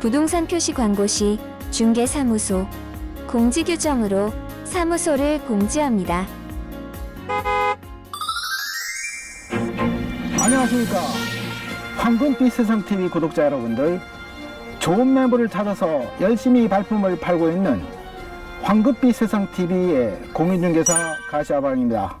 부동산 표시 광고 시 중개사무소 공지 규정으로 사무소를 공지합니다. 안녕하십니까 황금빛 세상TV 구독자 여러분들 좋은 매물을 찾아서 열심히 발품을 팔고 있는 황금빛 세상TV의 공인중개사 가시아방입니다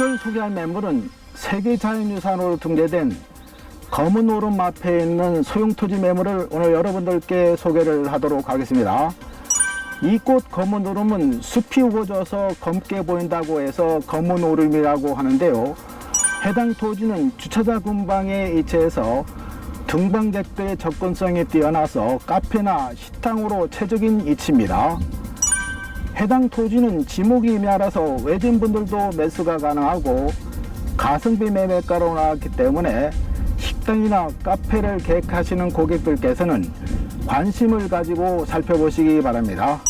오늘 소개할 매물은 세계자연유산으로 등재된 검은 오름 앞에 있는 소용토지 매물을 오늘 여러분들께 소개를 하도록 하겠습니다. 이 꽃 검은 오름은 숲이 우거져서 검게 보인다고 해서 검은 오름이라고 하는데요. 해당 토지는 주차장 근방에 위치해서 등반객들의 접근성이 뛰어나서 카페나 식당으로 최적인 위치입니다. 해당 토지는 지목이 멸해서 외진분들도 매수가 가능하고 가성비 매매가로 나왔기 때문에 식당이나 카페를 계획하시는 고객들께서는 관심을 가지고 살펴보시기 바랍니다.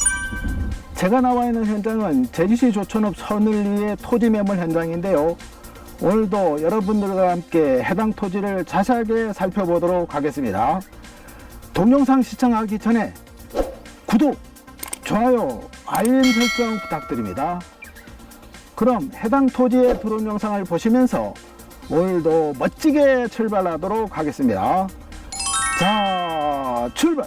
제가 나와 있는 현장은 제주시 조천읍 선을리의 토지 매물 현장인데요. 오늘도 여러분들과 함께 해당 토지를 자세하게 살펴보도록 하겠습니다. 동영상 시청하기 전에 구독, 좋아요, 알림 설정 부탁드립니다. 그럼 해당 토지의 드론 영상을 보시면서 오늘도 멋지게 출발하도록 하겠습니다. 자, 출발!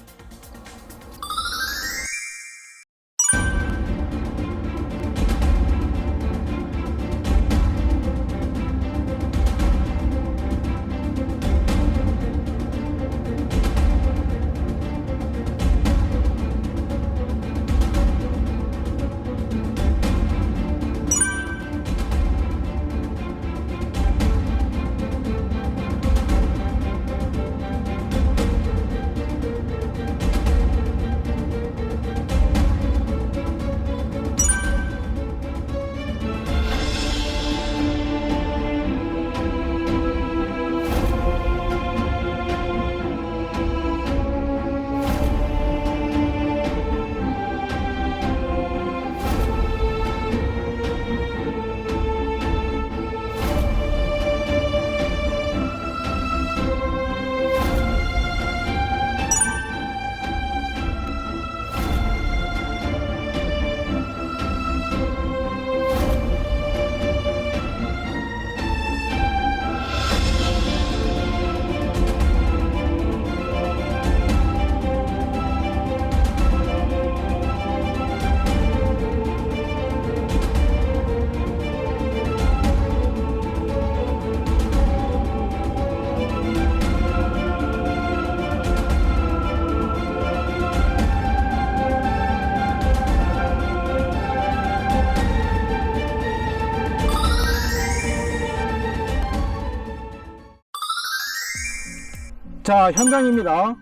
자, 현장입니다.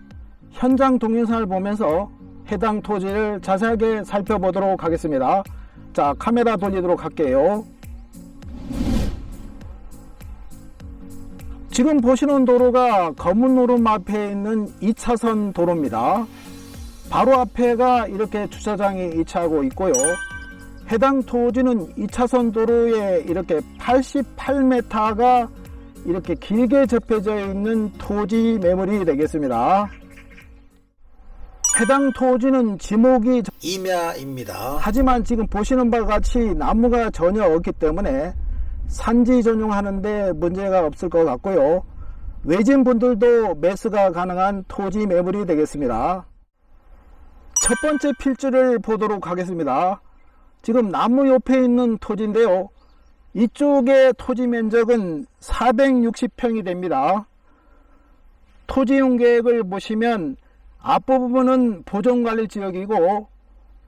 현장 동영상을 보면서 해당 토지를 자세하게 살펴보도록 하겠습니다. 자, 카메라 돌리도록 할게요. 지금 보시는 도로가 검은 오름 앞에 있는 2차선 도로입니다. 바로 앞에가 이렇게 주차장이 위치하고 있고요. 해당 토지는 2차선 도로에 이렇게 88m가 이렇게 길게 접혀져 있는 토지 매물이 되겠습니다. 해당 토지는 지목이 임야입니다. 하지만 지금 보시는 바와 같이 나무가 전혀 없기 때문에 산지 전용하는데 문제가 없을 것 같고요. 외진 분들도 매수가 가능한 토지 매물이 되겠습니다. 첫 번째 필지를 보도록 하겠습니다. 지금 나무 옆에 있는 토지인데요. 이쪽의 토지 면적은 460평이 됩니다. 토지용 계획을 보시면 앞부분은 보존관리 지역이고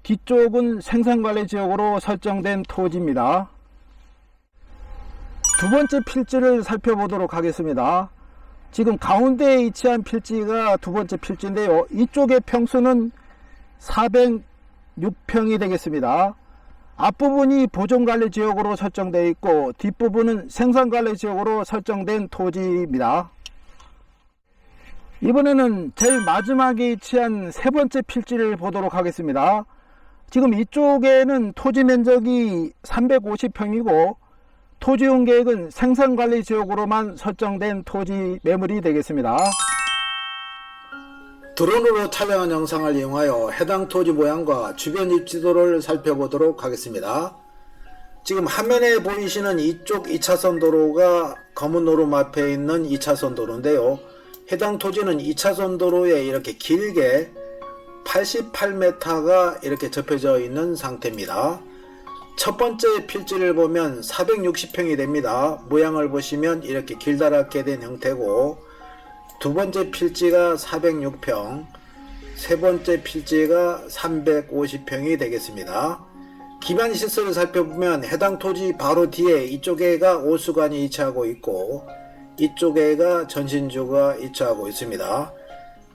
뒤쪽은 생산관리 지역으로 설정된 토지입니다. 두 번째 필지를 살펴보도록 하겠습니다. 지금 가운데에 위치한 필지가 두 번째 필지인데요. 이쪽의 평수는 406평이 되겠습니다. 앞부분이 보존관리 지역으로 설정되어 있고 뒷부분은 생산관리 지역으로 설정된 토지입니다. 이번에는 제일 마지막에 위치한 세 번째 필지를 보도록 하겠습니다. 지금 이쪽에는 토지 면적이 350평이고 토지 용 계획은 생산관리 지역으로만 설정된 토지 매물이 되겠습니다. 드론으로 촬영한 영상을 이용하여 해당 토지 모양과 주변 입지도를 살펴보도록 하겠습니다. 지금 화면에 보이시는 이쪽 2차선 도로가 검은 노름 앞에 있는 2차선 도로인데요. 해당 토지는 2차선 도로에 이렇게 길게 88m가 이렇게 접혀져 있는 상태입니다. 첫 번째 필지를 보면 460평이 됩니다. 모양을 보시면 이렇게 길다랗게 된 형태고 두 번째 필지가 406평, 세 번째 필지가 350평이 되겠습니다. 기반 시설을 살펴보면 해당 토지 바로 뒤에 이쪽에가 오수관이 위치하고 있고 이쪽에가 전신주가 위치하고 있습니다.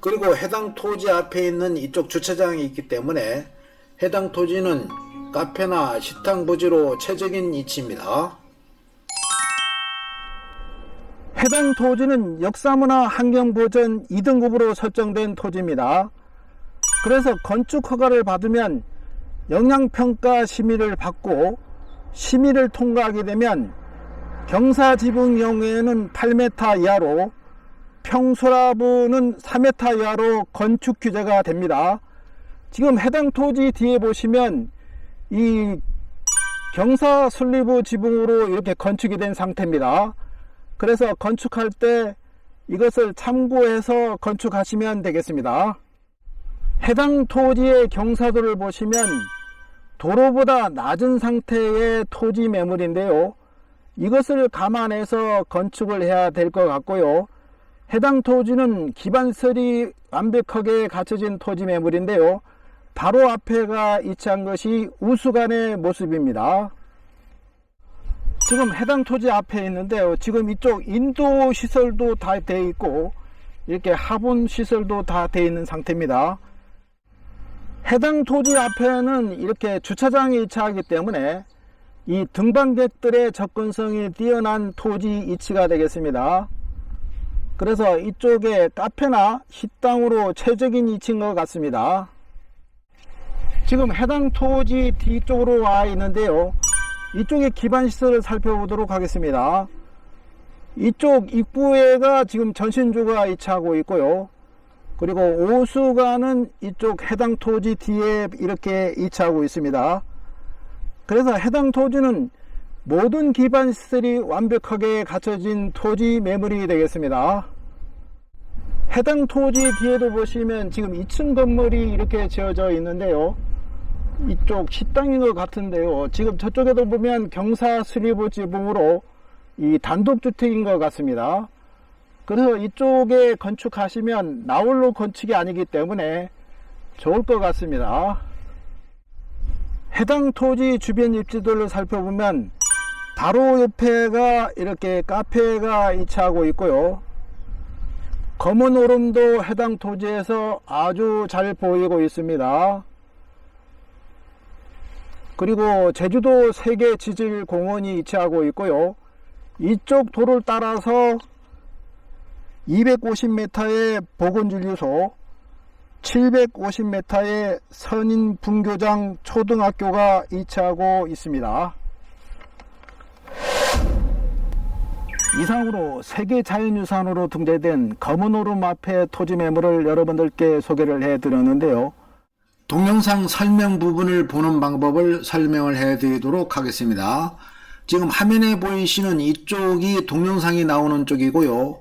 그리고 해당 토지 앞에 있는 이쪽 주차장이 있기 때문에 해당 토지는 카페나 식당 부지로 최적인 위치입니다. 해당 토지는 역사문화 환경보전 2등급으로 설정된 토지입니다. 그래서 건축 허가를 받으면 영향평가 심의를 받고 심의를 통과하게 되면 경사지붕 경우에는 8m 이하로 평소라부는 4m 이하로 건축 규제가 됩니다. 지금 해당 토지 뒤에 보시면 이 경사 순리부 지붕으로 이렇게 건축이 된 상태입니다. 그래서 건축할 때 이것을 참고해서 건축하시면 되겠습니다. 해당 토지의 경사도를 보시면 도로보다 낮은 상태의 토지 매물인데요. 이것을 감안해서 건축을 해야 될 것 같고요. 해당 토지는 기반설이 완벽하게 갖춰진 토지 매물인데요. 바로 앞에가 위치한 것이 우수관의 모습입니다. 지금 해당 토지 앞에 있는데요. 지금 이쪽 인도 시설도 다 돼 있고 이렇게 하분 시설도 다 돼 있는 상태입니다. 해당 토지 앞에는 이렇게 주차장이 위치하기 때문에 이 등반객들의 접근성이 뛰어난 토지 위치가 되겠습니다. 그래서 이쪽에 카페나 식당으로 최적인 위치인 것 같습니다. 지금 해당 토지 뒤쪽으로 와 있는데요. 이쪽의 기반 시설을 살펴보도록 하겠습니다. 이쪽 입구에가 지금 전신주가 위치하고 있고요. 그리고 오수관은 이쪽 해당 토지 뒤에 이렇게 위치하고 있습니다. 그래서 해당 토지는 모든 기반 시설이 완벽하게 갖춰진 토지 매물이 되겠습니다. 해당 토지 뒤에도 보시면 지금 2층 건물이 이렇게 지어져 있는데요. 이쪽 식당인 것 같은데요. 지금 저쪽에도 보면 경사 수리부 지붕으로 이 단독주택인 것 같습니다. 그래서 이쪽에 건축하시면 나홀로 건축이 아니기 때문에 좋을 것 같습니다. 해당 토지 주변 입지도를 살펴보면 바로 옆에가 이렇게 카페가 위치하고 있고요. 검은 오름도 해당 토지에서 아주 잘 보이고 있습니다. 그리고 제주도 세계 지질 공원이 위치하고 있고요. 이쪽 도를 따라서 250m의 보건진료소, 750m의 선인 분교장 초등학교가 위치하고 있습니다. 이상으로 세계 자연유산으로 등재된 검은오름 앞의 토지 매물을 여러분들께 소개를 해드렸는데요. 동영상 설명 부분을 보는 방법을 설명을 해 드리도록 하겠습니다. 지금 화면에 보이시는 이쪽이 동영상이 나오는 쪽이고요.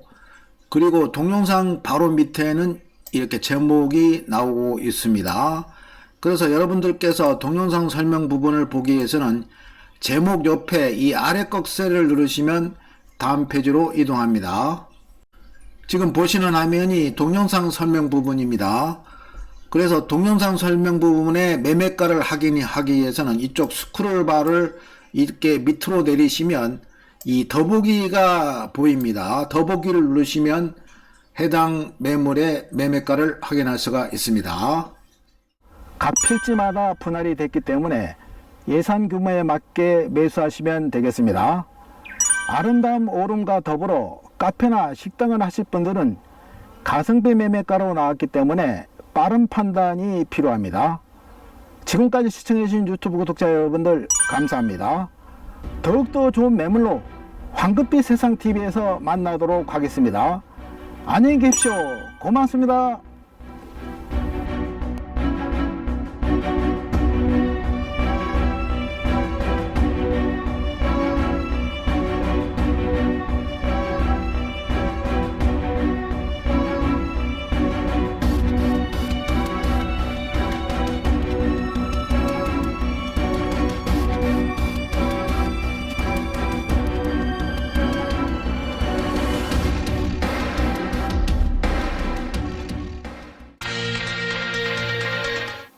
그리고 동영상 바로 밑에는 이렇게 제목이 나오고 있습니다. 그래서 여러분들께서 동영상 설명 부분을 보기 위해서는 제목 옆에 이 아래 꺽쇠를 누르시면 다음 페이지로 이동합니다. 지금 보시는 화면이 동영상 설명 부분입니다. 그래서 동영상 설명 부분에 매매가를 확인하기 위해서는 이쪽 스크롤바를 이렇게 밑으로 내리시면 이 더보기가 보입니다. 더보기를 누르시면 해당 매물의 매매가를 확인할 수가 있습니다. 각 필지마다 분할이 됐기 때문에 예산 규모에 맞게 매수하시면 되겠습니다. 아름다운 오름과 더불어 카페나 식당을 하실 분들은 가성비 매매가로 나왔기 때문에 빠른 판단이 필요합니다. 지금까지 시청해주신 유튜브 구독자 여러분들 감사합니다. 더욱더 좋은 매물로 황금빛 세상TV에서 만나도록 하겠습니다. 안녕히 계십시오. 고맙습니다.